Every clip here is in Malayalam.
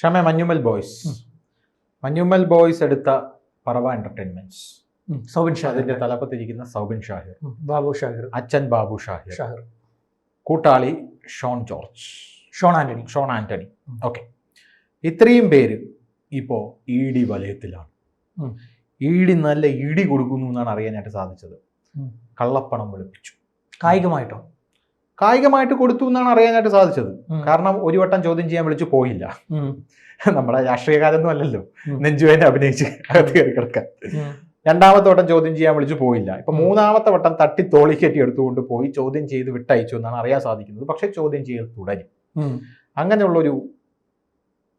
ക്ഷമ മഞ്ഞുമൽ ബോയ്സ്. മഞ്ഞുമൽ ബോയ്സ് എടുത്ത പറവ എന്റർടൈൻമെന്റ്സ് ഉം, സൗബിൻ ഷാഹിർ. അതിന്റെ തലപ്പത്തിരിക്കുന്ന സൗബിൻ ഷാഹിർ. ബാബു ഷാഹിർ. അച്ഛൻ ബാബു ഷാഹിർ. ഷാഹിർ. കൂട്ടാളി ഷോൺ ജോർജ്. ഷോൺ ആന്റണി. ഷോൺ ആന്റണി. ഓക്കെ. ഇത്രയും പേര് ഇപ്പോ ഇ ഡി വലയത്തിലാണ്. ഇ ഡി നല്ല ഇടി കൊടുക്കുന്നു എന്നാണ് അറിയാനായിട്ട് സാധിച്ചത്. കള്ളപ്പണം വെളുപ്പിച്ചു. കായികമായിട്ടോ? കായികമായിട്ട് കൊടുത്തു എന്നാണ് അറിയാനായിട്ട് സാധിച്ചത്. കാരണം ഒരു വട്ടം ചോദ്യം ചെയ്യാൻ വിളിച്ചു പോയില്ല. നമ്മളെ നമ്മുടെ രാഷ്ട്രീയക്കാരൊന്നും അല്ലല്ലോ. നെഞ്ചുവേനെ അഭിനയിച്ച് അകത്ത് കയറി കിടക്കാൻ. രണ്ടാമത്തെ വട്ടം ചോദ്യം ചെയ്യാൻ വിളിച്ചു പോയില്ല. ഇപ്പൊ മൂന്നാമത്തെ വട്ടം തട്ടി തോളിക്കറ്റി എടുത്തുകൊണ്ട് പോയി ചോദ്യം ചെയ്ത് വിട്ടയച്ചു എന്നാണ് അറിയാൻ സാധിക്കുന്നത്. പക്ഷെ ചോദ്യം ചെയ്യൽ തുടരും. അങ്ങനെയുള്ളൊരു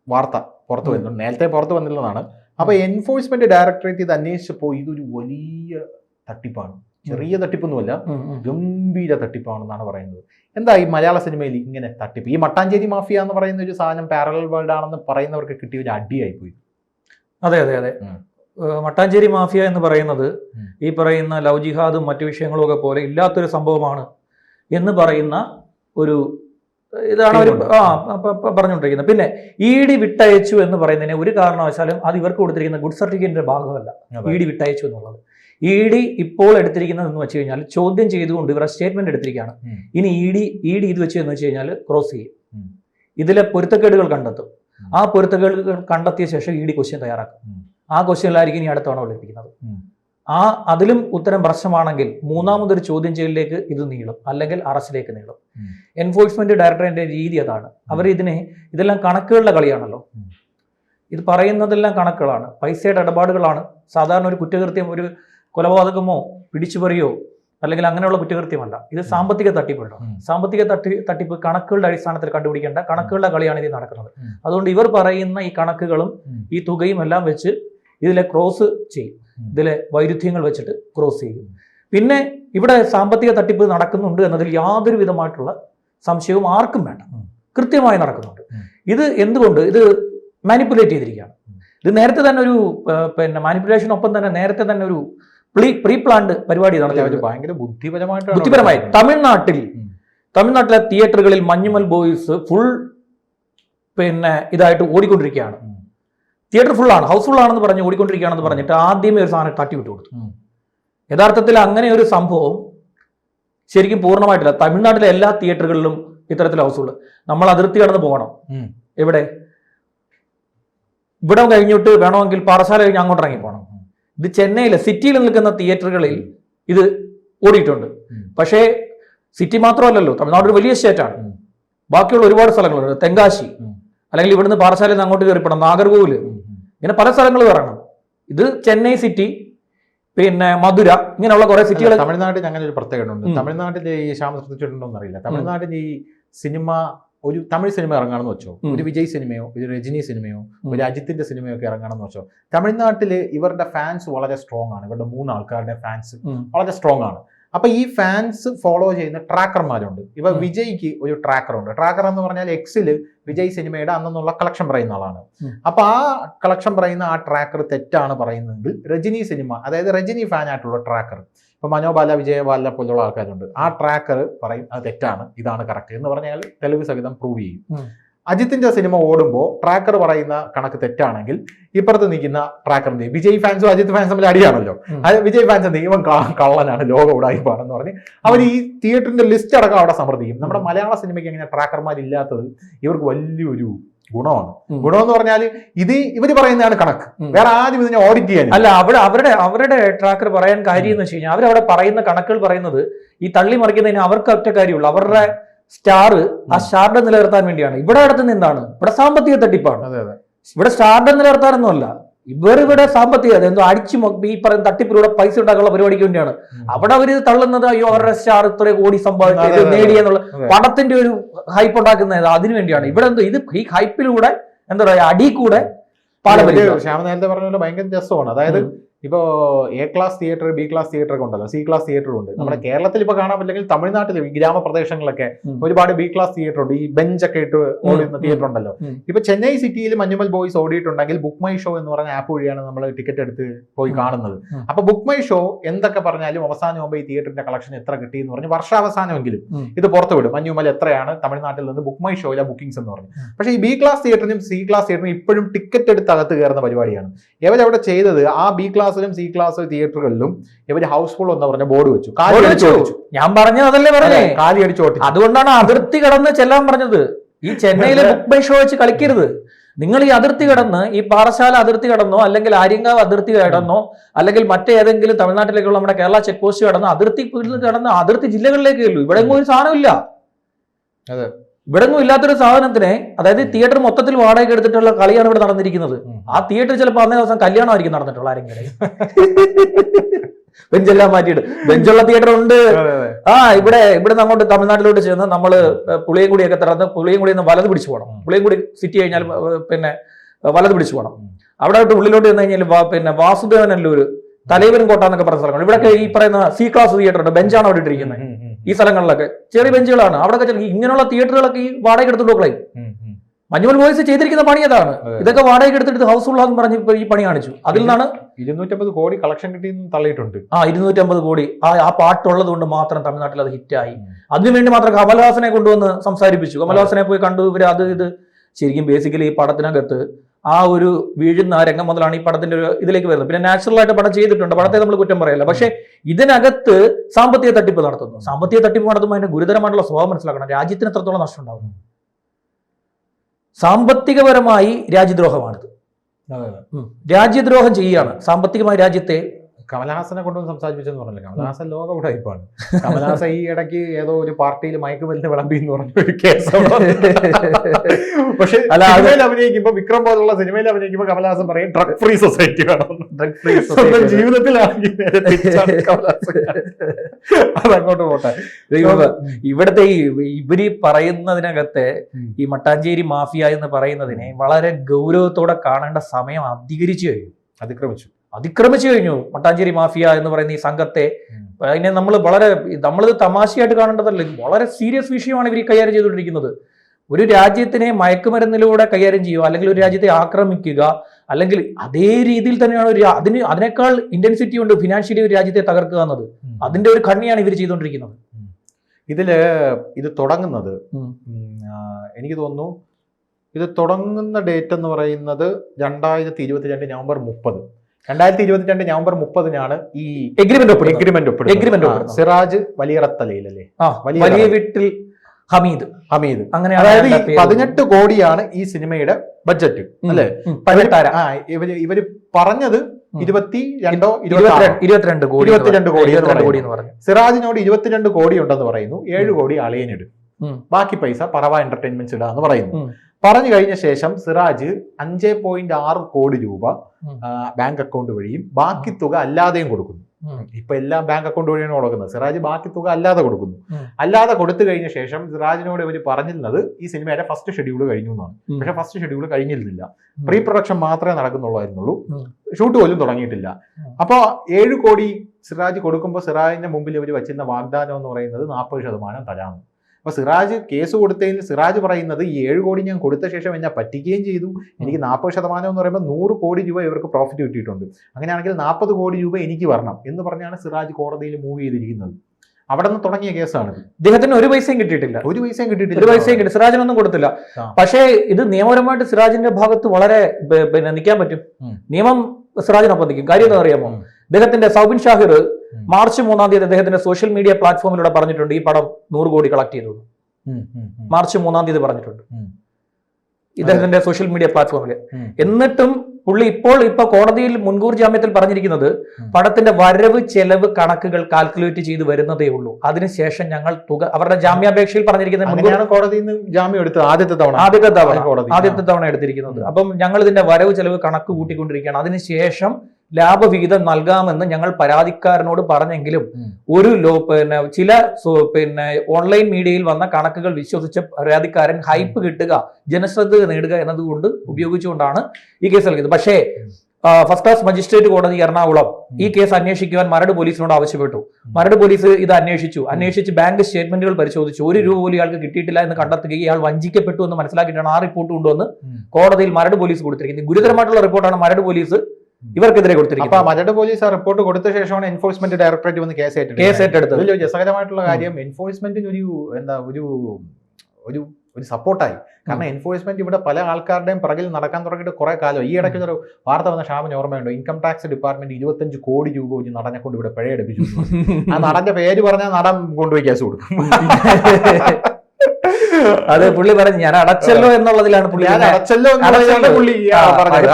വാർത്ത പുറത്തു വരുന്നുണ്ട് നേരത്തെ പുറത്തു വന്നിട്ടുള്ളതാണ്. അപ്പൊ എൻഫോഴ്സ്മെന്റ് ഡയറക്ടറേറ്റ് ഇത് അന്വേഷിച്ചപ്പോൾ ഇതൊരു വലിയ തട്ടിപ്പാണ്. ചെറിയ തട്ടിപ്പൊന്നുമല്ല. ഗംഭീര തട്ടിപ്പാണെന്നാണ് പറയുന്നത്. എന്താ ഈ മലയാള സിനിമയിൽ ഇങ്ങനെ തട്ടിപ്പ്? ഈ മട്ടാഞ്ചേരി മാഫിയ എന്ന് പറയുന്ന ഒരു സാധനം പാരലൽ വേൾഡ് ആണെന്ന് പറയുന്നവർക്ക് കിട്ടിയ ഒരു അടിയായി പോയി. അതെ അതെ അതെ. മട്ടാഞ്ചേരി മാഫിയ എന്ന് പറയുന്നത് ഈ പറയുന്ന ലവ് ജിഹാദും മറ്റു വിഷയങ്ങളും ഒക്കെ പോലെ ഇല്ലാത്തൊരു സംഭവമാണ് എന്ന് പറയുന്ന ഒരു ഇതാണ് അവർ ആ പറഞ്ഞുകൊണ്ടിരിക്കുന്നത്. പിന്നെ ഇ ഡി വിട്ടയച്ചു എന്ന് പറയുന്നതിന് ഒരു കാരണവശാലും അത് ഇവർക്ക് കൊടുത്തിരിക്കുന്ന ഗുഡ് സർട്ടിഫിക്കറ്റിന്റെ ഭാഗമല്ല. ഇ ഡി വിട്ടയച്ചു എന്നുള്ളത്. ഇ ഡി ഇപ്പോൾ എടുത്തിരിക്കുന്നത് എന്ന് വെച്ച് കഴിഞ്ഞാൽ ചോദ്യം ചെയ്തുകൊണ്ട് ഇവരുടെ സ്റ്റേറ്റ്മെന്റ് എടുത്തിരിക്കുകയാണ്. ഇനി ഇ ഡി ഇ ഡി ഇത് വെച്ച് എന്ന് വെച്ച് കഴിഞ്ഞാൽ ക്രോസ് ചെയ്യും. ഇതിലെ പൊരുത്തക്കേടുകൾ കണ്ടെത്തും. ആ പൊരുത്തക്കേടുകൾ കണ്ടെത്തിയ ശേഷം ഇ ഡി ക്വസ്റ്റ്യൻ തയ്യാറാക്കും. ആ ക്വസ്റ്റ്യനിലായിരിക്കും ഇനി അടുത്ത തവണ വിളിപ്പിക്കുന്നത്. ആ അതിലും ഉത്തരം പ്രശ്നമാണെങ്കിൽ മൂന്നാമതൊരു ചോദ്യം ചെയ്യലിലേക്ക് ഇത് നീളും. അല്ലെങ്കിൽ അറസ്റ്റിലേക്ക് നീളും. എൻഫോഴ്സ്മെന്റ് ഡയറക്ടറിന്റെ രീതി അതാണ്. അവർ ഇതിനെ ഇതെല്ലാം കണക്കുകളുടെ കളിയാണല്ലോ. ഇത് പറയുന്നതെല്ലാം കണക്കുകളാണ്. പൈസയുടെ ഇടപാടുകളാണ്. സാധാരണ ഒരു കുറ്റകൃത്യം ഒരു കൊലപാതകമോ പിടിച്ചുപറിയോ അല്ലെങ്കിൽ അങ്ങനെയുള്ള കുറ്റകൃത്യമല്ല ഇത് സാമ്പത്തിക തട്ടിപ്പുണ്ടോ. സാമ്പത്തിക തട്ടി തട്ടിപ്പ് കണക്കുകളുടെ അടിസ്ഥാനത്തിൽ കണ്ടുപിടിക്കേണ്ട കണക്കുകളുടെ കളിയാണ് ഇത് നടക്കുന്നത്. അതുകൊണ്ട് ഇവർ പറയുന്ന ഈ കണക്കുകളും ഈ തുകയും എല്ലാം വെച്ച് ഇതിലെ ക്രോസ് ചെയ്യും. ഇതിലെ വൈരുദ്ധ്യങ്ങൾ വെച്ചിട്ട് ക്രോസ് ചെയ്യും. പിന്നെ ഇവിടെ സാമ്പത്തിക തട്ടിപ്പ് നടക്കുന്നുണ്ട് എന്നതിൽ യാതൊരു വിധമായിട്ടുള്ള സംശയവും ആർക്കും വേണ്ട. കൃത്യമായി നടക്കുന്നുണ്ട്. ഇത് എന്തുകൊണ്ട്? ഇത് മാനിപ്പുലേറ്റ് ചെയ്തിരിക്കുകയാണ്. ഇത് നേരത്തെ തന്നെ ഒരു പിന്നെ പിന്നെ മാനിപ്പുലേഷനൊപ്പം തന്നെ നേരത്തെ തന്നെ ഒരു പ്രീ പ്രീ പ്ലാൻഡ് പരിപാടി നടത്തി ബുദ്ധിപരമായിട്ട് ബുദ്ധിപരമായി. തമിഴ്നാട്ടിൽ തമിഴ്നാട്ടിലെ തിയേറ്ററുകളിൽ മഞ്ഞുമൽ ബോയ്സ് ഫുൾ പിന്നെ ഇതായിട്ട് ഓടിക്കൊണ്ടിരിക്കുകയാണ്. തിയേറ്റർ ഫുൾ ആണ് ഹൗസ് ഫുൾ ആണെന്ന് പറഞ്ഞ് ഓടിക്കൊണ്ടിരിക്കുകയാണെന്ന് പറഞ്ഞിട്ട് ആദ്യമേ ഒരു സാധനം തട്ടി വിട്ടു കൊടുത്തു. യഥാർത്ഥത്തിൽ അങ്ങനെ ഒരു സംഭവം ശരിക്കും പൂർണമായിട്ടില്ല. തമിഴ്നാട്ടിലെ എല്ലാ തിയേറ്ററുകളിലും ഇത്തരത്തിൽ ഹൗസ്ഫുൾ. നമ്മൾ അതിർത്തി കടന്ന് പോകണം. എവിടെ? ഇവിടെ കഴിഞ്ഞിട്ട് വേണമെങ്കിൽ പാറശാല കഴിഞ്ഞ് അങ്ങോട്ട് ഇറങ്ങി പോകണം. ഇത് ചെന്നൈയിലെ സിറ്റിയിൽ നിൽക്കുന്ന തിയേറ്ററുകളിൽ ഇത് ഓടിയിട്ടുണ്ട്. പക്ഷേ സിറ്റി മാത്രമല്ലല്ലോ തമിഴ്നാട് ഒരു വലിയ സ്റ്റേറ്റാണ്. ബാക്കിയുള്ള ഒരുപാട് സ്ഥലങ്ങളുണ്ട്. തെങ്കാശി അല്ലെങ്കിൽ ഇവിടുന്ന് പാറശാലയിൽ നിന്ന് അങ്ങോട്ട് കയറിപ്പെടണം നാഗർകോവിൽ. ഇങ്ങനെ പല സ്ഥലങ്ങൾ പറയണം ഇത് ചെന്നൈ സിറ്റി പിന്നെ മധുര ഇങ്ങനെയുള്ള കുറെ സിറ്റികൾ തമിഴ്നാട്ടിൽ അങ്ങനെ ഒരു പ്രത്യേകത ഉണ്ട് തമിഴ്നാട്ടിൽ ഈ ശ്യാമ ശ്രദ്ധിച്ചിട്ടുണ്ടോ എന്നറിയില്ല തമിഴ്നാട്ടിൽ ഈ സിനിമ ഒരു തമിഴ് സിനിമ ഇറങ്ങാണെന്ന് വെച്ചോ ഒരു വിജയ് സിനിമയോ ഒരു രജനി സിനിമയോ ഒരു അജിത്തിന്റെ സിനിമയോ ഒക്കെ ഇറങ്ങണമെന്ന് വെച്ചോ. തമിഴ്നാട്ടിൽ ഇവരുടെ ഫാൻസ് വളരെ സ്ട്രോങ് ആണ്. ഇവരുടെ മൂന്ന് ആൾക്കാരുടെ ഫാൻസ് വളരെ സ്ട്രോങ് ആണ്. അപ്പൊ ഈ ഫാൻസ് ഫോളോ ചെയ്യുന്ന ട്രാക്കർമാരുണ്ട് ഇവ. വിജയ്ക്ക് ഒരു ട്രാക്കർ ഉണ്ട്. ട്രാക്കർ എന്ന് പറഞ്ഞാൽ എക്സിൽ വിജയ് സിനിമയുടെ അന്നുള്ള കളക്ഷൻ പറയുന്ന ആളാണ്. അപ്പൊ ആ കളക്ഷൻ പറയുന്ന ആ ട്രാക്കർ തെറ്റാണ് പറയുന്നതെങ്കിൽ രജനി സിനിമ അതായത് രജനി ഫാൻ ആയിട്ടുള്ള ട്രാക്കർ ഇപ്പൊ മനോബാല വിജയബാല പോലുള്ള ആൾക്കാരുണ്ട്. ആ ട്രാക്കർ പറയും അത് തെറ്റാണ് ഇതാണ് കറക്റ്റ് എന്ന് പറഞ്ഞാൽ തെളിവ് സഹിതം പ്രൂവ് ചെയ്യും. അജിത്തിന്റെ സിനിമ ഓടുമ്പോൾ ട്രാക്കർ പറയുന്ന കണക്ക് തെറ്റാണെങ്കിൽ ഇപ്പുറത്ത് നിൽക്കുന്ന ചെയ്യും? വിജയ് ഫാൻസും അജിത് ഫാൻസും തമ്മിൽ അടിയാണല്ലോ. വിജയ് ഫാൻസ് എന്ത് ഇവൻ കള്ളനാണ് ലോക ഉടായ്പാണെന്ന് പറഞ്ഞ് അവർ ഈ തിയേറ്ററിന്റെ ലിസ്റ്റ് അടക്കം അവിടെ സമൃദ്ധിക്കും നമ്മുടെ മലയാള സിനിമയ്ക്ക് എങ്ങനെ ട്രാക്കർമാരില്ലാത്തത് ഇവർക്ക് വലിയൊരു ഗുണമാണ്. ഗുണം എന്ന് പറഞ്ഞാൽ ഇത് ഇവർ പറയുന്നതാണ് കണക്ക്. വേറെ ആദ്യം ഇതിനെ ഓഡിറ്റ് ചെയ്യാൻ അല്ല അവിടെ അവരുടെ അവരുടെ ട്രാക്കർ പറയാൻ കാര്യം എന്ന് വെച്ച് കഴിഞ്ഞാൽ അവരവിടെ പറയുന്ന കണക്കുകൾ പറയുന്നത് ഈ തള്ളി മറിക്കുന്നതിന് അവർക്ക് ഒറ്റ കാര്യമുള്ളൂ. അവരുടെ സ്റ്റാർ ആ സ്റ്റാറിനെ നിലനിർത്താൻ വേണ്ടിയാണ്. ഇവിടെ അടുത്ത് നിന്നാണ് ഇവിടെ സാമ്പത്തിക തട്ടിപ്പാണ്. ഇവിടെ സ്റ്റാറിനെ നിലനിർത്താനൊന്നുമല്ല. ഇവർ ഇവിടെ സാമ്പത്തിക എന്തോ അടിച്ചു ഈ പറയുന്ന തട്ടിപ്പിലൂടെ പൈസ ഉണ്ടാക്കാനുള്ള പരിപാടിക്ക് വേണ്ടിയാണ്. അവിടെ അവർ തള്ളുന്നത് അയ്യോ അവരുടെ സ്റ്റാർ ഇത്ര കോടി സമ്പാദിച്ചു. നേടിയെന്നുള്ള. പണത്തിന്റെ ഒരു ഹൈപ്പ് ഉണ്ടാക്കുന്നത് അതിനു വേണ്ടിയാണ്. ഇവിടെ എന്തോ ഇത് ഈ ഹൈപ്പിലൂടെ എന്താ പറയാ അടി കൂടെ ശ്യാമ നേരത്തെ പറഞ്ഞ പോലെ ഭയങ്കര രസമാണ്. അതായത് ഉം. ഇപ്പോ A class theatre B class theatre ഒക്കെ ഉണ്ടല്ലോ. സി ക്ലാസ് തിയേറ്ററും ഉണ്ട്. നമ്മുടെ കേരളത്തിൽ ഇപ്പോൾ കാണാൻ പറ്റില്ലെങ്കിൽ തമിഴ്നാട്ടിൽ ഗ്രാമപ്രദേശങ്ങളിലൊക്കെ ഒരുപാട് ബി ക്ലാസ് തിയേറ്റർ ഉണ്ട്. ഈ ബെഞ്ചൊക്കെ ഇട്ട് ഓടുന്ന തിയേറ്റർ ഉണ്ടല്ലോ. ഇപ്പോൾ ഇപ്പൊ ചെന്നൈ സിറ്റിയിൽ മഞ്ഞുമൽ ബോയ്സ് ഓടിയിട്ടുണ്ടെങ്കിൽ ബുക്ക് മൈ ഷോ എന്ന് പറഞ്ഞ ആപ്പ് വഴിയാണ് നമ്മൾ ടിക്കറ്റ് എടുത്ത് പോയി കാണുന്നത്. അപ്പോൾ അപ്പൊ ബുക്ക് മൈ ഷോ എന്തൊക്കെ പറഞ്ഞാലും അവസാനമാകുമ്പോൾ ഈ തിയേറ്ററിന്റെ കളക്ഷൻ എത്ര കിട്ടി എന്ന് പറഞ്ഞ് വർഷാവസാനമെങ്കിലും ഇത് പുറത്തു വിടും. മഞ്ഞുമൽ എത്രയാണ്? തമിഴ്നാട്ടിൽ നിന്ന് ബുക്ക് മൈ ഷോയിലെ ബുക്കിംഗ്സ് എന്ന് പറഞ്ഞു. പക്ഷേ ഈ ബി ക്ലാസ് തിയേറ്ററിനും സി ക്ലാസ് തിയേറ്ററിനും ഇപ്പോഴും ടിക്കറ്റ് എടുത്ത് അകത്ത് കയറുന്ന പരിപാടിയാണ്. ഇവരവിടെ ചെയ്തത്? ആ ബി ക്ലാസ്സിലും സി ക്ലാസ് തിയേറ്ററുകളിലും ഇവർ ഹൗസ്ഫുൾ എന്ന് പറഞ്ഞ ബോർഡ് വെച്ചു. കാലി അടിച്ച്. ഞാൻ പറഞ്ഞത് അതല്ലേ പറഞ്ഞേ? കാലി അടിച്ച് ഓട്ടിച്ചു അതുകൊണ്ടാണ് അതിർത്തി കടന്ന് ചെല്ലാൻ പറഞ്ഞത്. ഈ ചെന്നൈയിലെ ബുക്ക് ബൈ ഷോ വെച്ച് കളിക്കരുത്. നിങ്ങൾ ഈ അതിർത്തി കടന്ന് ഈ പാറശാല അതിർത്തി കടന്നോ അല്ലെങ്കിൽ ആര്യങ്കാവ് അതിർത്തി കടന്നോ അല്ലെങ്കിൽ മറ്റേതെങ്കിലും തമിഴ്നാട്ടിലേക്കുള്ള നമ്മുടെ കേരള ചെക്ക് പോസ്റ്റ് കടന്നോ അതിർത്തി കടന്ന് അതിർത്തി ജില്ലകളിലേക്ക് ചെല്ലു. ഇവിടെ ഒരു സാധനമില്ല. അതെ. ഇവിടെ എങ്ങും ഇല്ലാത്തൊരു സാധനത്തിനെ അതായത് തിയേറ്റർ മൊത്തത്തിൽ വാടക എടുത്തിട്ടുള്ള കളിയാണ് ഇവിടെ നടന്നിരിക്കുന്നത്. ആ തിയേറ്റർ ചിലപ്പോൾ അന്നേ ദിവസം കല്യാണമായിരിക്കും നടന്നിട്ടുള്ള ആരെങ്കിലും. ബെഞ്ചെല്ലാം മാറ്റിയിട്ട്. ബെഞ്ചുള്ള തിയേറ്റർ ഉണ്ട്. ആ ഇവിടെ ഇവിടെ നിന്ന് അങ്ങോട്ട് തമിഴ്നാട്ടിലോട്ട് ചെന്ന് നമ്മൾ പുളിയൻകുടിയൊക്കെ തുറന്ന് കൂടി നിന്ന് വലത് പിടിച്ചു പോകണം. പുളിയും പുളിയൻകുടി സിറ്റി കഴിഞ്ഞാൽ പിന്നെ വലത് പിടിച്ചു പോകണം. അവിടെ ഉള്ളിലോട്ട് ചെന്ന് കഴിഞ്ഞാൽ പിന്നെ വാസുദേവനല്ലൂർ തലൈവരും കോട്ട എന്നൊക്കെ പറഞ്ഞ സ്ഥലങ്ങൾ ഇവിടെയൊക്കെ ഈ പറയുന്ന സി ക്ലാസ് തിയേറ്റർ ഉണ്ട്. ബെഞ്ചാണ് അവിടെ ഇട്ടിരിക്കുന്നത്. ഈ സ്ഥലങ്ങളിലൊക്കെ ചെറിയ ബെഞ്ചുകളാണ്. അവിടെയൊക്കെ ഇങ്ങനെയുള്ള തിയേറ്ററുകളൊക്കെ ഈ വാടക എടുത്തിട്ട് കളയും. മഞ്ഞുമൽ വോയിസ് ചെയ്തിരിക്കുന്ന പണി അതാണ്. ഇതൊക്കെ വാടകയ്ക്ക് എടുത്തിട്ട് ഹൗസ് ഉള്ളതെന്ന് പറഞ്ഞ് ഇപ്പൊ ഈ പണി കാണിച്ചു. അതിൽ നിന്നാണ് ഇരുന്നൂറ്റമ്പത് കോടി കളക്ഷൻ കിട്ടി തള്ളിയിട്ടുണ്ട്. ആ ഇരുന്നൂറ്റമ്പത് കോടി. ആ ആ പാട്ടുള്ളത് കൊണ്ട് മാത്രം തമിഴ്നാട്ടിൽ അത് ഹിറ്റായി. അതിനുവേണ്ടി മാത്രം കമൽഹാസനെ കൊണ്ടുവന്ന് സംസാരിപ്പിച്ചു. കമൽഹാസനെ പോയി കണ്ടു. ഇവർ അത് ഇത് ശരിക്കും ബേസിക്കലി ഈ പടത്തിനകത്ത് ആ ഒരു വീഴുന്ന ആ രംഗം മുതലാണ് ഈ പടത്തിന്റെ ഒരു ഇതിലേക്ക് വരുന്നത്. പിന്നെ നാച്ചുറൽ ആയിട്ട് പടം ചെയ്തിട്ടുണ്ട്. പടത്തെ നമ്മൾ കുറ്റം പറയല്ല. പക്ഷേ ഇതിനകത്ത് സാമ്പത്തിക തട്ടിപ്പ് നടത്തുന്നു. സാമ്പത്തിക തട്ടിപ്പ് നടത്തുമ്പോൾ അതിന്റെ ഗുരുതരമായിട്ടുള്ള സ്വഭാവം മനസ്സിലാക്കണം. രാജ്യത്തിന് എത്രത്തോളം നഷ്ടം ഉണ്ടാകുന്നു സാമ്പത്തികപരമായി രാജ്യദ്രോഹമാണിത്. രാജ്യദ്രോഹം ചെയ്യുകയാണ്. സാമ്പത്തികമായി രാജ്യത്തെ കമലഹാസനെ കൊണ്ടുവന്ന് സംസാരിപ്പിച്ചെന്ന് പറഞ്ഞില്ല? കമലഹാസൻ ലോക ഉടായ്പാണ് കമലഹാസൻ ഈ ഇടയ്ക്ക് ഏതോ ഒരു പാർട്ടിയിൽ മയക്കുമരുന്ന് വിളമ്പി എന്ന് പറഞ്ഞ ഒരു കേസ് പക്ഷെ സിനിമയിൽ അഭിനയിക്കുമ്പോ വിക്രം പോലുള്ള സിനിമയിൽ അഭിനയിക്കുമ്പോ കമലഹാസൻ പറയും ഡ്രഗ് ഫ്രീ സൊസൈറ്റി വേണം. ഡ്രഗ് ഫ്രീ സ്വന്തം ജീവിതത്തിലാണെങ്കിൽ അതങ്ങോട്ട് പോട്ടെ. ഇവിടുത്തെ ഈ ഇവർ പറയുന്നതിനകത്തെ ഈ മട്ടാഞ്ചേരി മാഫിയ എന്ന് പറയുന്നതിനെ വളരെ ഗൗരവത്തോടെ കാണേണ്ട സമയം അധികരിച്ചു കഴിഞ്ഞു. അതിക്രമിച്ചു. അതിക്രമിച്ചു കഴിഞ്ഞു. മട്ടാഞ്ചേരി മാഫിയ എന്ന് പറയുന്ന ഈ സംഘത്തെ. അതിനെ നമ്മൾ വളരെ നമ്മളിത് തമാശയായിട്ട് കാണേണ്ടതല്ല. വളരെ സീരിയസ് വിഷയമാണ് ഇവർ കൈകാര്യം ചെയ്തുകൊണ്ടിരിക്കുന്നത്. ഒരു രാജ്യത്തിനെ മയക്കുമരുന്നിലൂടെ കൈകാര്യം ചെയ്യുക അല്ലെങ്കിൽ ഒരു രാജ്യത്തെ ആക്രമിക്കുക അല്ലെങ്കിൽ അതേ രീതിയിൽ തന്നെയാണ് ഒരു അതിന് അതിനേക്കാൾ ഇന്റൻസിറ്റി ഉണ്ട് ഫിനാൻഷ്യലി ഒരു രാജ്യത്തെ തകർക്കുക എന്നത്. അതിന്റെ ഒരു കണ്ണിയാണ് ഇവർ ചെയ്തുകൊണ്ടിരിക്കുന്നത്. ഇതിൽ ഇത് തുടങ്ങുന്നത് എനിക്ക് തോന്നുന്നു ഇത് തുടങ്ങുന്ന ഡേറ്റ് എന്ന് പറയുന്നത് രണ്ടായിരത്തി ഇരുപത്തിരണ്ട് നവംബർ മുപ്പത്. രണ്ടായിരത്തി ഇരുപത്തിരണ്ട് നവംബർ മുപ്പതിനാണ് ഈ എഗ്രിമെന്റ് ഒപ്പിടുന്നത്. എഗ്രിമെന്റ് Agreement ആ, ഒപ്പിടുന്നത്. സിറാജ് വലിയറത്തലയിലല്ലേ ആ വലിയ വലിയ വീട്ടിൽ ഹമീദ്. ഹമീദ്. അങ്ങനെ അതായത് ഈ പതിനെട്ട് കോടിയാണ് ഈ സിനിമയുടെ ബഡ്ജറ്റ് അല്ലേ? പതിനെട്ടാര ആ ഇവർ ഇവർ പറഞ്ഞത്. ഇരുപത്തി രണ്ടോ ഇരുപത്തി ഇരുപത്തിരണ്ട് കോടി ഇരുപത്തിരണ്ട് കോടി എന്ന് ഇരുപത്തിരണ്ട് കോടി എന്ന് പറഞ്ഞു സിറാജിനോട് ഇരുപത്തിരണ്ട് കോടി ഉണ്ടെന്ന് പറയുന്നു. ഏഴ് കോടി അളിയനിടും. ബാക്കി പൈസ പറവ എന്റർടൈൻമെന്റ്സ് ഇടാന്ന് പറയുന്നു. പറഞ്ഞു കഴിഞ്ഞ ശേഷം സിറാജ് അഞ്ച് പോയിന്റ് ആറ് കോടി രൂപ ബാങ്ക് അക്കൗണ്ട് വഴിയും ബാക്കി തുക അല്ലാതെയും കൊടുക്കുന്നു. ഇപ്പൊ എല്ലാം ബാങ്ക് അക്കൗണ്ട് വഴിയാണ് കൊടുക്കുന്നത്. സിറാജ് ബാക്കി തുക അല്ലാതെ കൊടുക്കുന്നു. അല്ലാതെ കൊടുത്തു കഴിഞ്ഞ ശേഷം സിറാജിനോട് ഇവർ പറഞ്ഞിരുന്നത് ഈ സിനിമയുടെ ഫസ്റ്റ് ഷെഡ്യൂൾ കഴിഞ്ഞു എന്നാണ്. പക്ഷെ ഫസ്റ്റ് ഷെഡ്യൂൾ കഴിഞ്ഞിരുന്നില്ല. പ്രീ പ്രൊഡക്ഷൻ മാത്രമേ നടക്കുന്നുള്ളായിരുന്നുള്ളൂ. ഷൂട്ട് പോലും തുടങ്ങിയിട്ടില്ല. അപ്പോൾ അപ്പോ ഏഴ് കോടി സിറാജ് കൊടുക്കുമ്പോൾ സിറാജിന്റെ മുമ്പിൽ ഇവർ വെച്ചിരുന്ന വാഗ്ദാനം എന്ന് പറയുന്നത് നാൽപ്പത് ശതമാനം തരാമെന്ന്. അപ്പൊ സിറാജ് കേസ് കൊടുത്തതിന് സിറാജ് പറയുന്നത് ഈ ഏഴ് കോടി ഞാൻ കൊടുത്ത ശേഷം എന്നെ പറ്റിക്കുകയും ചെയ്തു. എനിക്ക് നാൽപ്പത് ശതമാനം എന്ന് പറയുമ്പോൾ നൂറ് കോടി രൂപ ഇവർക്ക് പ്രോഫിറ്റ് കിട്ടിയിട്ടുണ്ട്. അങ്ങനെയാണെങ്കിൽ നാൽപ്പത് കോടി രൂപ എനിക്ക് വരണം എന്ന് പറഞ്ഞാണ് സിറാജ് കോടതിയിൽ മൂവ് ചെയ്തിരിക്കുന്നത്. അവിടെ നിന്ന് തുടങ്ങിയ കേസാണ് ഇദ്ദേഹത്തിന് ഒരു പൈസയും കിട്ടിയിട്ടില്ല. ഒരു പൈസയും കിട്ടിയിട്ടില്ല. ഒരു പൈസയും കിട്ടി സിറാജിനൊന്നും കൊടുത്തില്ല. പക്ഷേ ഇത് നിയമപരമായിട്ട് സിറാജിന്റെ ഭാഗത്ത് വളരെ പിന്നെ നിൽക്കാൻ പറ്റും. നിയമം സിറാജിനൊപ്പം നിൽക്കും. കാര്യം എന്താ അറിയാമോ. ഇദ്ദേഹത്തിന്റെ സൗബിൻ ഷാഹിർ. മാർച്ച് മൂന്നാം തീയതി അദ്ദേഹത്തിന്റെ സോഷ്യൽ മീഡിയ പ്ലാറ്റ്ഫോമിലൂടെ പറഞ്ഞിട്ടുണ്ട് ഈ പടം നൂറ് കോടി കളക്ട് ചെയ്തു. മാർച്ച് മൂന്നാം തീയതി പറഞ്ഞിട്ടുണ്ട്. ഇദ്ദേഹത്തിന്റെ സോഷ്യൽ മീഡിയ പ്ലാറ്റ്ഫോമിൽ എന്നിട്ടും പുള്ളി ഇപ്പോൾ ഇപ്പൊ കോടതിയിൽ മുൻകൂർ ജാമ്യത്തിൽ പറഞ്ഞിരിക്കുന്നത്. പടത്തിന്റെ വരവ് ചെലവ് കണക്കുകൾ കാൽക്കുലേറ്റ് ചെയ്ത് വരുന്നതേ ഉള്ളൂ. അതിനുശേഷം ഞങ്ങൾ തുക അവരുടെ ജാമ്യാപേക്ഷയിൽ പറഞ്ഞിരിക്കുന്ന മുൻകൂർ അങ്ങനെയാണ് കോടതിയിൽ നിന്ന് ജാമ്യം എടുത്തത് ആദ്യത്തെ തവണ. ആദ്യത്തെ തവണ. ആദ്യത്തെ തവണ എടുത്തിരിക്കുന്നത്. അപ്പം ഞങ്ങൾ ഇതിന്റെ വരവ് ചെലവ് കണക്ക് കൂട്ടിക്കൊണ്ടിരിക്കുകയാണ്. അതിനുശേഷം ലാഭവിഹിതം നൽകാമെന്ന് ഞങ്ങൾ പരാതിക്കാരനോട് പറഞ്ഞെങ്കിലും ഒരു ലോ പിന്നെ ചില പിന്നെ ഓൺലൈൻ മീഡിയയിൽ വന്ന കണക്കുകൾ വിശ്വസിച്ച പരാതിക്കാരൻ ഹൈപ്പ് കിട്ടുക ജനശ്രദ്ധ നേടുക എന്നതുകൊണ്ട് ഉപയോഗിച്ചുകൊണ്ടാണ് ഈ കേസ് നൽകിയത്. പക്ഷേ ഫസ്റ്റ് ക്ലാസ് മജിസ്ട്രേറ്റ് കോടതി എറണാകുളം ഈ കേസ് അന്വേഷിക്കുവാൻ മരട് പോലീസിനോട് ആവശ്യപ്പെട്ടു. മരട് പോലീസ് ഇത് അന്വേഷിച്ചു. അന്വേഷിച്ച് ബാങ്ക് സ്റ്റേറ്റ്മെന്റുകൾ പരിശോധിച്ചു. ഒരു രൂപ പോലും ഇയാൾക്ക് കിട്ടിയിട്ടില്ല എന്ന് കണ്ടെത്തുകയും ഇയാൾ വഞ്ചിക്കപ്പെട്ടു എന്ന് മനസ്സിലാക്കിയിട്ടാണ് ആ റിപ്പോർട്ട് കൊണ്ടുവന്ന് കോടതിയിൽ മരട് പോലീസ് കൊടുത്തിരിക്കുന്നത്. ഗുരുതരമായിട്ടുള്ള റിപ്പോർട്ടാണ് മരട് പോലീസ് ഇവർക്കെതിരെ അപ്പൊ കൊടുത്തിരിക്കുന്നത് മരട് പോലീസ് ആ റിപ്പോർട്ട് കൊടുത്ത ശേഷമാണ് എൻഫോഴ്സ്മെന്റ് ഡയറക്ടറേറ്റ് വന്ന് കേസ് ഏറ്റെടുത്തത്. കേസ് ഏറ്റെടുത്തത്. വലിയ രസകരമായിട്ടുള്ള കാര്യം എൻഫോഴ്സ്മെന്റിന് ഒരു എന്താ ഒരു ഒരു ഒരു സപ്പോർട്ടായി കാരണം എൻഫോഴ്സ്മെന്റ് ഇവിടെ പല ആൾക്കാരുടെയും പിറകിൽ നടക്കാൻ തുടങ്ങിയിട്ട് കുറെ കാലം. ഈ ഇടയ്ക്ക് ഒരു വാർത്ത വന്ന ഷാമിന് ഓർമ്മയുണ്ടോ? ഇൻകം ടാക്സ് ഡിപ്പാർട്ട്മെന്റ് ഇരുപത്തഞ്ച് കോടി രൂപ ഒരു നടനെ കൊണ്ട് ഇവിടെ പിഴയടുപ്പിച്ചു. ആ നടന്റെ പേര് പറഞ്ഞാൽ നടൻ കൊണ്ടുപോയി കേസ് കൊടുക്കും. അത് പുള്ളി പറഞ്ഞു ഞാൻ അടച്ചല്ലോ എന്നുള്ളതിലാണ് പുള്ളി അടച്ചല്ലോ എന്ന്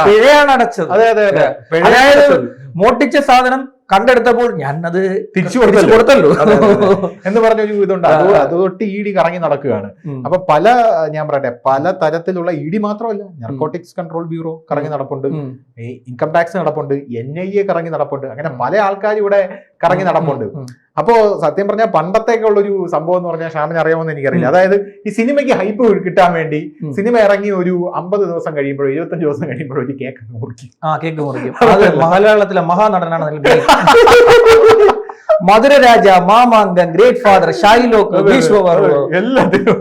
പിഴയാണ് അടച്ചത്. അതെ അതെ അതെ. അതായത്. മോട്ടിച്ച സാധനം കണ്ടെടുത്തപ്പോൾ ഞാൻ അത് തിരിച്ചു കൊടുത്തല്ലോ. കൊടുത്തല്ലോ പറഞ്ഞ ഒരു എന്ന് ഇതുണ്ട്. അത് ആ. അത് തൊട്ട് ഇ ഡി കറങ്ങി നടക്കുകയാണ്. അപ്പൊ പല ഞാൻ പറയട്ടെ പല തരത്തിലുള്ള ഇ ഡി മാത്രമല്ല. നർക്കോട്ടിക്സ് കൺട്രോൾ ബ്യൂറോ കറങ്ങി നടപ്പുണ്ട്. ഇൻകം ടാക്സ് നടപ്പുണ്ട്. എൻ ഐ എ കറങ്ങി നടപ്പുണ്ട്. അങ്ങനെ പല ആൾക്കാരും ഇവിടെ കറങ്ങി നടപ്പുണ്ട്. അപ്പോ സത്യം പറഞ്ഞാൽ പണ്ടത്തേക്കുള്ള ഒരു സംഭവം എന്ന് പറഞ്ഞാൽ ഷാമിന് അറിയാമെന്ന് എനിക്കറിയില്ല. അതായത് ഈ സിനിമയ്ക്ക് ഹൈപ്പ് കിട്ടാൻ വേണ്ടി സിനിമ ഇറങ്ങി ഒരു അമ്പത് ദിവസം കഴിയുമ്പോഴോ ഇരുപത്തഞ്ച് ദിവസം കഴിയുമ്പോഴോ ഒരു കേക്ക് മുറിക്കും. ആ കേക്ക് മുറിക്കും. അത് മലയാളത്തിലെ മഹാനടനാണ് അതിൽ Raja Madhuraraja Mamangam Great Father Shylock എല്ലാത്തിലും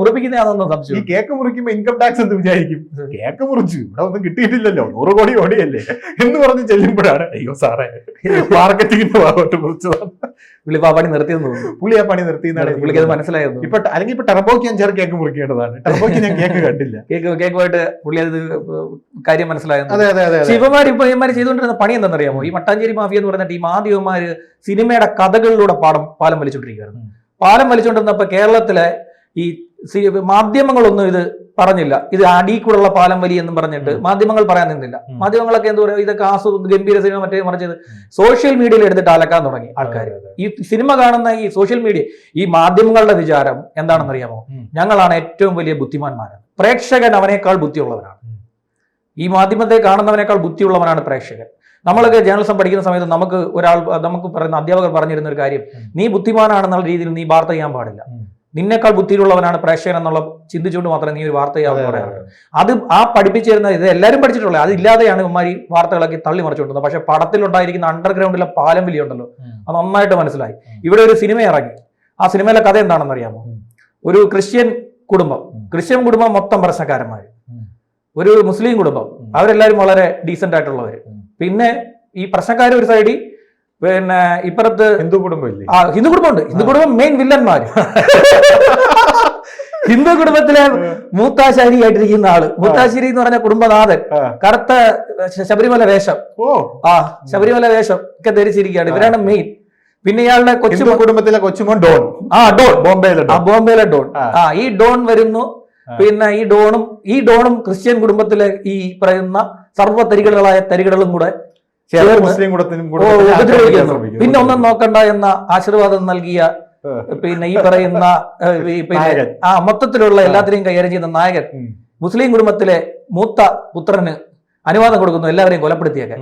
മുറിപ്പിക്കുന്നതാണെന്നോ ഈ കേക്ക് മുറിക്കുമ്പോ ഇൻകം ടാക്സ് എന്ത് വിചാരിക്കും? കേക്ക് മുറിച്ചു. ഇവിടെ ഒന്നും കിട്ടിയിട്ടില്ലല്ലോ. നൂറ് കോടി ഓടിയല്ലേ. എന്ന് പറഞ്ഞ് ചെല്ലുമ്പോഴാണ് അയ്യോ സാറേ മാർക്കറ്റിംഗിന്റെ ഭാഗത്ത് മുറിച്ചതാണ്. പുള്ളി ആ പണി നിർത്തിയെന്ന് തോന്നുന്നു. പുള്ളി ആ പണി നിർത്തിയെന്നാണ് എന്നാണ് പുള്ളിക്ക് അത്. മനസ്സിലായിരുന്നു ഇപ്പൊ അല്ലെങ്കിൽ ഇപ്പൊ ടർബോക്ക് ഞാൻ ചെറു കേക്ക് മുറിക്കേണ്ടതാണ്. ടർബോക്ക് ഞാൻ കേക്ക് കണ്ടില്ല. കേക്ക് കേക്കുമായിട്ട് പുള്ളി അത് കാര്യം മനസ്സിലായിരുന്നു അതെ അതെ അതെ ശിവമാർ ഇപ്പൊ ഇവന്മാർ ചെയ്തുകൊണ്ടിരുന്ന പണി എന്താണെന്നറിയാമോ? ഈ മട്ടാഞ്ചേരി മാഫിയ എന്ന് പറയുന്ന ടീം ആദ്യം ഇവന്മാര് സിനിമയുടെ കഥകളിലൂടെ പാടം പാലം വലിച്ചുകൊണ്ടിരിക്കുകയായിരുന്നു പാലം വലിച്ചുകൊണ്ടിരുന്നപ്പോ കേരളത്തിലെ ഈ മാധ്യമങ്ങളൊന്നും ഇത് പറഞ്ഞില്ല. ഇത് അടീക്കൂടുള്ള പാലം വലി എന്നും പറഞ്ഞിട്ട് മാധ്യമങ്ങൾ പറയാൻ നിന്നില്ല. മാധ്യമങ്ങളൊക്കെ എന്താ പറയുക ഇതൊക്കെ ആസു ഗംഭീര സിനിമ മറ്റേ മറിച്ചത്. സോഷ്യൽ മീഡിയയിൽ എടുത്തിട്ട് അലക്കാൻ തുടങ്ങി ആൾക്കാർ. ഈ സിനിമ കാണുന്ന ഈ സോഷ്യൽ മീഡിയ ഈ മാധ്യമങ്ങളുടെ വിചാരം എന്താണെന്ന് അറിയാമോ ഞങ്ങളാണ് ഏറ്റവും വലിയ ബുദ്ധിമാന്മാരാണ്. പ്രേക്ഷകൻ അവനേക്കാൾ ബുദ്ധിയുള്ളവനാണ്. ഈ മാധ്യമത്തെ കാണുന്നവനേക്കാൾ ബുദ്ധിയുള്ളവനാണ് പ്രേക്ഷകൻ. നമ്മളൊക്കെ ജേർണലിസം പഠിക്കുന്ന സമയത്ത് നമുക്ക് ഒരാൾ നമുക്ക് പറയുന്ന അധ്യാപകർ പറഞ്ഞിരുന്ന ഒരു കാര്യം. നീ ബുദ്ധിമാനാണെന്നുള്ള രീതിയിൽ നീ വാർത്ത ചെയ്യാൻ പാടില്ല. നിന്നേക്കാൾ ബുദ്ധിയിലുള്ളവനാണ് പ്രേക്ഷകൻ എന്നുള്ള ചിന്തിച്ചുകൊണ്ട് മാത്രമേ നീ ഒരു വാർത്ത അതെ, പറയാറ്. അത്. ആ പഠിപ്പിച്ചിരുന്ന ഇത് എല്ലാവരും പഠിച്ചിട്ടുള്ളത് അതില്ലാതെയാണ് ഇമാരി വാർത്തകളൊക്കെ തള്ളി മറിച്ചുകൊണ്ടത് പക്ഷെ പടത്തിലുണ്ടായിരിക്കുന്ന അണ്ടർഗ്രൗണ്ടിലെ പാലം വലിയുണ്ടല്ലോ ഉണ്ടല്ലോ അത് നന്നായിട്ട് മനസ്സിലായി. ഇവിടെ ഒരു സിനിമ ഇറങ്ങി. ആ സിനിമയിലെ കഥ എന്താണെന്ന് അറിയാമോ ഒരു ക്രിസ്ത്യൻ കുടുംബം. ക്രിസ്ത്യൻ കുടുംബം മൊത്തം പ്രശ്നക്കാരന്മാർ ഒരു മുസ്ലിം കുടുംബം. അവരെല്ലാവരും വളരെ ഡീസന്റ് ആയിട്ടുള്ളവർ പിന്നെ ഈ പ്രശ്നക്കാർ ഒരു സൈഡിൽ പിന്നെ ഇപ്പുറത്ത് ഹിന്ദു കുടുംബം ഇല്ലേ ആ ഹിന്ദു കുടുംബമുണ്ട്. ഹിന്ദു കുടുംബം മെയിൻ വില്ലന്മാർ ഹിന്ദു കുടുംബത്തിലെ മൂത്താശാരി ആയിട്ടിരിക്കുന്ന ആൾ. മൂത്താശേരി എന്ന് പറഞ്ഞ കുടുംബനാഥൻ. കറുത്ത ശബരിമല വേഷം. ഓ. ആ ശബരിമല വേഷം ഒക്കെ ധരിച്ചിരിക്കുകയാണ്. ഇവരാണ് മെയിൻ പിന്നെ ഇയാളുടെ കൊച്ചു കുടുംബത്തിലെ കൊച്ചുമോൻ ഡോൺ. ആ ഡോൺ. ബോംബെയിലെ ആ ഡോൺ ബോംബെയിലെ ഡോൺ. ആ. ഈ ഡോൺ വരുന്നു. പിന്നെ ഈ ഡോണും ഈ ഡോണും ക്രിസ്ത്യൻ കുടുംബത്തിലെ ഈ പറയുന്ന സർവ തരികളായ തരികളും കൂടെ ചേർന്ന്. പിന്നെ ഒന്നും നോക്കണ്ട എന്ന ആശീർവാദം നൽകിയ പിന്നെ ഈ പറയുന്ന പിന്നെ ആ മൊത്തത്തിലുള്ള എല്ലാത്തിനെയും കൈകാര്യം ചെയ്യുന്ന നായകൻ. മുസ്ലിം കുടുംബത്തിലെ മൂത്ത പുത്രന് അനുവാദം കൊടുക്കുന്നു എല്ലാവരെയും കൊലപ്പെടുത്തിയൊക്കെ.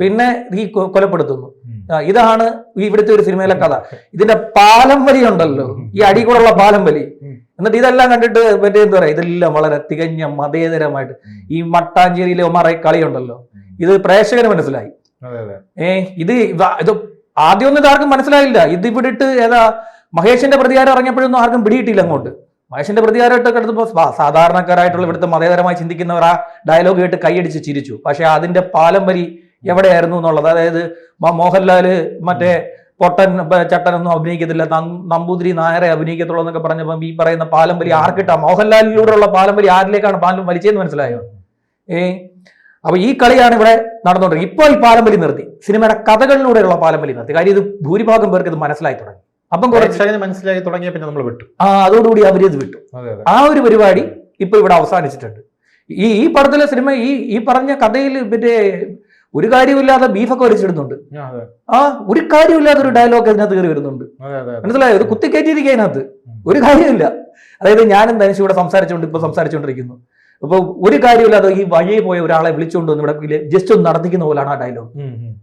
പിന്നെ ഈ കൊലപ്പെടുത്തുന്നു. ഇതാണ് ഈ ഇവിടുത്തെ ഒരു സിനിമയിലെ കഥ. ഇതിന്റെ പാലം വലി ഉണ്ടല്ലോ. ഈ അടി കൂടെയുള്ള പാലം വലി. എന്നിട്ട് ഇതെല്ലാം കണ്ടിട്ട് മറ്റേ എന്താ പറയാ ഇതെല്ലാം വളരെ തികഞ്ഞ മതേതരമായിട്ട്. ഈ മട്ടാഞ്ചേരിയിലെ ഒമാറെ കളിയുണ്ടല്ലോ. ഇത് പ്രേക്ഷകന് മനസ്സിലായി. ഏ ഇത് ഇത് ആദ്യമൊന്നും ഇതാർക്കും മനസ്സിലായില്ല. ഇത് ഇവിടിട്ട് ഏതാ മഹേഷിന്റെ പ്രതികാരം ഇറങ്ങിയപ്പോഴൊന്നും ആർക്കും പിടിയിട്ടില്ല അങ്ങോട്ട്. മഹേഷിന്റെ പ്രതികാരമായിട്ടൊക്കെ എടുത്തപ്പോൾ സാധാരണക്കാരായിട്ടുള്ള ഇവിടുത്തെ മതേതരമായി ചിന്തിക്കുന്നവർ ആ ഡയലോഗ് കേട്ട് കൈയടിച്ച് ചിരിച്ചു. പക്ഷെ അതിന്റെ പാലം വരി എവിടെയായിരുന്നു എന്നുള്ളത് അതായത് മോഹൻലാൽ മറ്റേ പൊട്ടൻ ചട്ടനൊന്നും അഭിനയിക്കത്തില്ല നമ്പൂതിരി നായരെ അഭിനയിക്കത്തുള്ളൂ എന്നൊക്കെ പറഞ്ഞപ്പോൾ ഈ പറയുന്ന പാലം വലി ആർക്കിട്ടാ? മോഹൻലാലിലൂടെയുള്ള പാലം വലി ആരിലേക്കാണ് പാലം വലിച്ചതെന്ന് മനസ്സിലായോ? ഏ അപ്പൊ ഈ കളിയാണ് ഇവിടെ നടന്നുകൊണ്ടിരിക്കുന്നത്. ഇപ്പോൾ ഈ പാലംപലി നിർത്തി. സിനിമയുടെ കഥകളിലൂടെയുള്ള പാലംപലി നിർത്തി. കാര്യം ഇത് ഭൂരിഭാഗം പേർക്ക് ഇത് മനസ്സിലായി തുടങ്ങി. അപ്പം കുറച്ച് മനസ്സിലായി തുടങ്ങിയ പിന്നെ നമ്മൾ വിട്ടു. ആ അതോടുകൂടി അവർ ഇത് വിട്ടു. ആ ഒരു പരിപാടി ഇപ്പൊ ഇവിടെ അവസാനിച്ചിട്ടുണ്ട്. ഈ ഈ പടത്തിലെ സിനിമ ഈ ഈ പറഞ്ഞ കഥയിൽ മറ്റേ ഒരു കാര്യമില്ലാതെ ബീഫൊക്കെ വലിച്ചിടുന്നുണ്ട്. ആ, ഒരു കാര്യമില്ലാത്ത ഒരു ഡയലോഗ് അതിനകത്ത് കയറി വരുന്നുണ്ട്. മനസ്സിലായോ? ഇത് കുത്തിക്കയറ്റിയിരിക്കുക അതിനകത്ത് ഒരു കാര്യമില്ല അതായത് ഞാനും ധനുഷ് ഇവിടെ സംസാരിച്ചുകൊണ്ട് ഇപ്പൊ സംസാരിച്ചുകൊണ്ടിരിക്കുന്നു. അപ്പൊ ഒരു കാര്യമില്ലാതെ ഈ വഴിയെ പോയ ഒരാളെ വിളിച്ചുകൊണ്ട് വന്ന് ഇവിടെ ജസ്റ്റ് ഒന്ന് നടത്തിക്കുന്ന പോലാണ് ആ ഡയലോഗ്.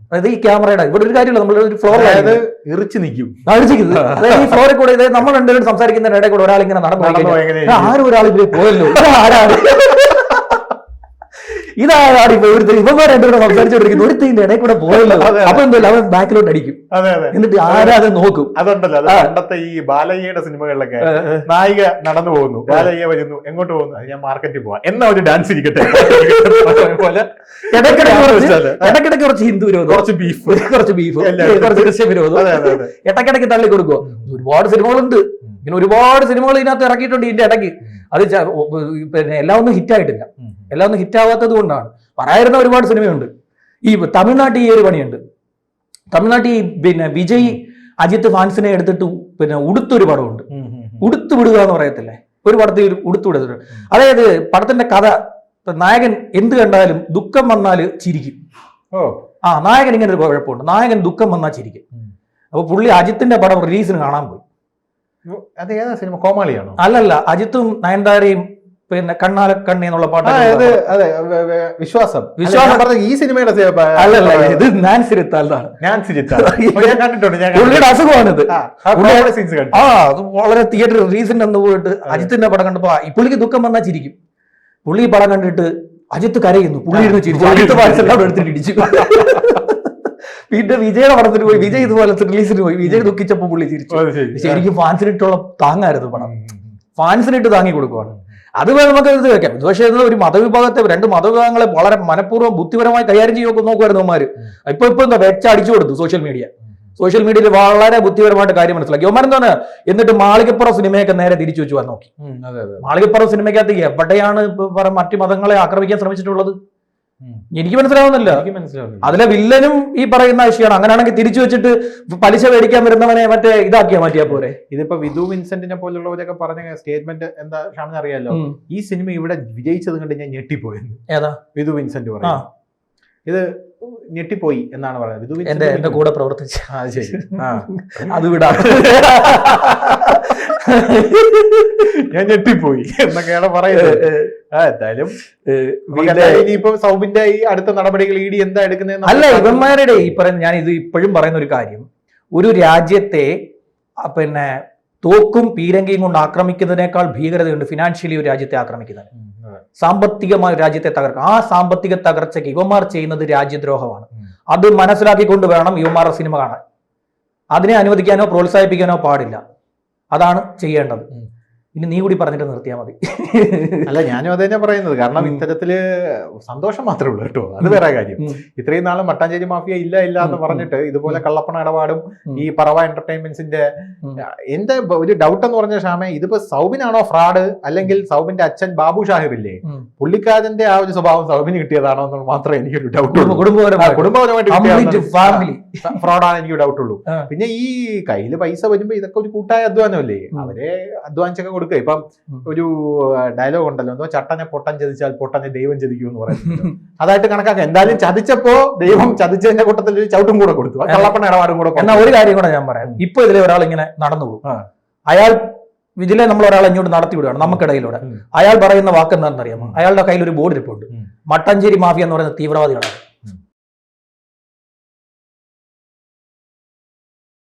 അതായത് ഈ ക്യാമറയുടെ ഇവിടെ ഒരു കാര്യമില്ല നമ്മൾ ഒരു അതായത് ഫ്ലോറിൽ ഇറിച്ചു നിൽക്കും. അടിച്ചിരിക്കുന്നത് അതായത് ഈ ഫ്ലോറിൽ കൂടെ നമ്മൾ രണ്ടുപേരും സംസാരിക്കുന്ന ഇടയിൽ കൂടെ ഒരാൾ ഇങ്ങനെ നടന്നു പോയി നടന്നു കഴിഞ്ഞാൽ, പോയി എങ്ങനെ "ആ, ആരും ഒരാൾ ഇതിൽ പോയല്ലോ ആരാണ്? ഇതാണ് ഇപ്പൊ ഒരു ഇവന്മാർ രണ്ടുകൂടെ സംസാരിച്ചോണ്ടിരിക്കുന്നു ഒരു തീന്റെ ഇടയിൽ കൂടെ പോയല്ലോ. അപ്പൊ എന്തല്ല അവൻ ബാക്കിലോട്ട് അടിക്കും. എന്നിട്ട് ആരാ നോക്കും. അതുണ്ടല്ലോ. പണ്ടത്തെ ഈ ബാലയ്യയുടെ സിനിമകളിലൊക്കെ നായിക നടന്നു പോകുന്നു. ബാലയ്യ വരുന്നു എങ്ങോട്ട് പോകുന്നു? ഞാൻ മാർക്കറ്റിൽ പോവാം. എന്നാ ഒരു ഡാൻസ് ഇരിക്കട്ടെ? പോലെ ഇടയ്ക്കിടയ്ക്ക് കുറച്ച് ഹിന്ദു വിരോധം. കുറച്ച് ബീഫ് കുറച്ച് ബീഫ് കുറച്ച് ക്രിസ്ത്യൻ വിരോധം. ഇടയ്ക്കിടയ്ക്ക് തള്ളി കൊടുക്കുക ഒരുപാട് സിനിമകളുണ്ട്. ഇങ്ങനെ ഒരുപാട് സിനിമകൾ ഇതിനകത്ത് ഇറക്കിയിട്ടുണ്ട് ഇതിന്റെ ഇടയ്ക്ക്. അത് പിന്നെ എല്ലാം ഒന്നും ഹിറ്റ് ആയിട്ടില്ല. എല്ലാം ഒന്നും ഹിറ്റ് ആവാത്തത് കൊണ്ടാണ്. പറയായിരുന്ന ഒരുപാട് സിനിമയുണ്ട്. ഈ തമിഴ്നാട്ടിൽ ഈ ഒരു പണിയുണ്ട്. തമിഴ്നാട്ടിൽ ഈ പിന്നെ വിജയ് അജിത്ത് ഫാൻസിനെ എടുത്തിട്ട് പിന്നെ ഉടുത്തൊരു പടമുണ്ട്. ഉടുത്തു വിടുക എന്ന് പറയത്തില്ലേ? ഒരു പടത്തിൽ ഉടുത്തു വിടുന്നുണ്ട് അതായത് പടത്തിന്റെ കഥ നായകൻ എന്ത് കണ്ടാലും ദുഃഖം വന്നാൽ ചിരിക്കും. ഓ. ആ നായകൻ ഇങ്ങനെ ഒരു കുഴപ്പമുണ്ട്. നായകൻ ദുഃഖം വന്നാൽ ചിരിക്കും. അപ്പോൾ അപ്പൊ പുള്ളി അജിത്തിന്റെ പടം റിലീസിന് കാണാൻ പോയി. അത് ഏതാ സിനിമ? കോമാളിയാണോ? അല്ലല്ല അജിത്തും നയൻതാരയും പിന്നെ കണ്ണാല കണ്ണി എന്നുള്ള പാട്ട് അതെ വിശ്വാസം. വിശ്വാസം. പറഞ്ഞ ഈ സിനിമയുടെ അല്ലല്ല ഇത് ഞാൻ സിരിത്താലാണ് ഞാൻ കണ്ടിട്ടുണ്ട്. അസുഖമാണിത്. ആ അത് വളരെ തിയേറ്റർ റീസെന്റ് എന്ന് പോയിട്ട് അജിത്തിന്റെ പടം കണ്ടപ്പോ ഈ പുള്ളിക്ക് ദുഃഖം വന്നാ ചിരിക്കും. പുള്ളി ഈ പടം കണ്ടിട്ട് അജിത്ത് കരയുന്നു. പുള്ളി ഇരുന്ന് ചിരിച്ചു. അജിത്ത് മനസ്സിലാവും എടുത്തിട്ട് ഇടിച്ചു. പിന്നെ വിജയുടെ പടത്തിന് പോയി വിജയ് ഇതുപോലെ റിലീസിന് പോയി. വിജയ് ദുഃഖിച്ചപ്പോ പുള്ളി ചിരിച്ചു. ശരിക്കും ഫാൻസിനിട്ടുള്ള താങ്ങായിരുന്നു പടം. ഉം, ഫാൻസിനിട്ട് താങ്ങി കൊടുക്കുവാണ്. അത് നമുക്ക് ഇത് വെക്കാം. പക്ഷേ ഇത് ഒരു മതവിഭാഗത്തെ രണ്ട് മതവിഭാഗങ്ങളെ വളരെ മനഃപൂർവം ബുദ്ധിപരമായി കൈകാര്യം ചെയ്യൊക്കെ നോക്കുമായിരുന്നു അവന്മാർ ഇപ്പൊ ഇപ്പൊ എന്താ വെച്ച അടിച്ചു കൊടുത്തു സോഷ്യൽ മീഡിയ. സോഷ്യൽ മീഡിയയിൽ വളരെ ബുദ്ധിപരമായിട്ട് കാര്യം മനസ്സിലാക്കി. അവന്മാരെന്താണ് എന്നിട്ട് മാളികപ്പുറം സിനിമയൊക്കെ നേരെ തിരിച്ചു വെച്ചു വന്ന് നോക്കി. മാളികപ്പുറം സിനിമയ്ക്കകത്ത് എവിടെയാണ് മറ്റു മതങ്ങളെ ആക്രമിക്കാൻ ശ്രമിച്ചിട്ടുള്ളത്. എനിക്ക് മനസ്സിലാവുന്നില്ല. അതിലെ വില്ലനും ഈ പറയുന്ന വിഷയമാണ്. അങ്ങനെയാണെങ്കിൽ തിരിച്ചു വെച്ചിട്ട് പലിശ മേടിക്കാൻ വരുന്നവനെ മറ്റേ ഇതാക്കിയാ മാറ്റിയാ പോരെ. ഇതിപ്പോ വിധു വിൻസെന്റിനെ പോലുള്ളവരൊക്കെ പറഞ്ഞ സ്റ്റേറ്റ്മെന്റ് എന്താ ഷാമിന് അറിയാലോ? ഈ സിനിമ ഇവിടെ വിജയിച്ചത് കണ്ട് ഞാൻ ഞെട്ടിപ്പോയെന്ന് ഏതാ? വിധു വിൻസെന്റ് പറഞ്ഞു ഇത് ഞെട്ടിപ്പോയി എന്നാണ് പറയുന്നത്. എന്റെ എന്റെ കൂടെ പ്രവർത്തിച്ച ആ ശരി. ആ. അത് വിടാ. ഞാൻ ഞെട്ടിപ്പോയി എന്നൊക്കെയാണ് പറയുന്നത്. എന്തായാലും ഇനിയിപ്പോ സൗബിന്റെ ഈ അടുത്ത നടപടികൾ ഇ ഡി എന്താ എടുക്കുന്നത് അല്ല ഇവന്മാരുടെ ഈ പറയുന്ന ഞാൻ ഇത് ഇപ്പോഴും പറയുന്ന ഒരു കാര്യം. ഒരു രാജ്യത്തെ പിന്നെ തോക്കും പീരങ്കിയും കൊണ്ട് ആക്രമിക്കുന്നതിനേക്കാൾ ഭീകരതയുണ്ട് ഫിനാൻഷ്യലി ഒരു രാജ്യത്തെ ആക്രമിക്കുന്നത്. സാമ്പത്തികമായ രാജ്യത്തെ തകർക്കുക ആ സാമ്പത്തിക തകർച്ചയ്ക്ക് ഇവന്മാർ ചെയ്യുന്നത് രാജ്യദ്രോഹമാണ്. അത് മനസ്സിലാക്കിക്കൊണ്ട് വേണം യുവമാരുടെ സിനിമ കാണാൻ. അതിനെ അനുവദിക്കാനോ പ്രോത്സാഹിപ്പിക്കാനോ പാടില്ല. അതാണ് ചെയ്യേണ്ടത്. ഇനി നീ കൂടി പറഞ്ഞിട്ട് നിർത്തിയാൽ മതി. അല്ല ഞാനും അത് തന്നെ പറയുന്നത്. കാരണം. ഇത്തരത്തിൽ സന്തോഷം മാത്രമേ ഉള്ളൂ കേട്ടോ. അത് വേറെ കാര്യം. ഇത്രയും നാളും മട്ടാഞ്ചേരി മാഫിയ ഇല്ല ഇല്ല എന്ന്. പറഞ്ഞിട്ട് ഇതുപോലെ കള്ളപ്പണ ഇടപാടും ഈ പറവ എന്റർടൈൻമെന്റ്സിന്റെ. എന്റെ ഒരു ഡൗട്ട് എന്ന് പറഞ്ഞ ഷാമെ ഇതിപ്പോ സൗബിനാണോ ഫ്രോഡ് അല്ലെങ്കിൽ സൗബിന്റെ അച്ഛൻ ബാബു ഷാഹിബ് ഇല്ലേ. പുള്ളിക്കാരന്റെ ആ ഒരു സ്വഭാവം സൗബിന് കിട്ടിയതാണോ എന്ന് മാത്രമേ എനിക്കൊരു ഡൗട്ട് ഉള്ളൂ. കുടുംബപരമായിട്ട്. ഫ്രോഡാണ് എനിക്ക് ഡൗട്ട് ഉള്ളൂ. പിന്നെ ഈ കയ്യിൽ പൈസ വരുമ്പോ ഇതൊക്കെ ഒരു കൂട്ടായ അധ്വാനമല്ലേ. അവരെ അധ്വാനിച്ചൊക്കെ കൊടുക്കുക. ഇപ്പം ഒരു ഡയലോഗ് ഉണ്ടല്ലോ. എന്തോ ചട്ടനെ പൊട്ടൻ ചതിച്ചാൽ പൊട്ടനെ ദൈവം ചതിക്കും എന്ന് പറയുന്നത് അതായിട്ട് കണക്കാക്കുക എന്തായാലും ചതിച്ചപ്പോ ദൈവം ചതിച്ചതിന്റെ കൂട്ടത്തിൽ ഒരു ചവിട്ടും കൂടെ കൊടുത്തു. കള്ളപ്പണ ഇടപാടും കൂടെ എന്നാ ഒരു കാര്യം കൂടെ ഞാൻ പറയാം. ഇപ്പൊ ഇതിലെ ഒരാൾ ഇങ്ങനെ നടന്നു പോകും. അയാൾ വിജിലെ നമ്മൾ ഒരാൾ ഇങ്ങോട്ട് നടത്തി വിടുകയാണ് നമുക്കിടയിലൂടെ. അയാൾ പറയുന്ന വാക്ക് എന്താണെന്ന് അറിയാമോ അയാളുടെ കയ്യിൽ ഒരു ബോർഡ് ഇരിപ്പുണ്ട്. മട്ടഞ്ചേരി മാഫിയ എന്ന് പറയുന്ന തീവ്രവാദികളാണ്.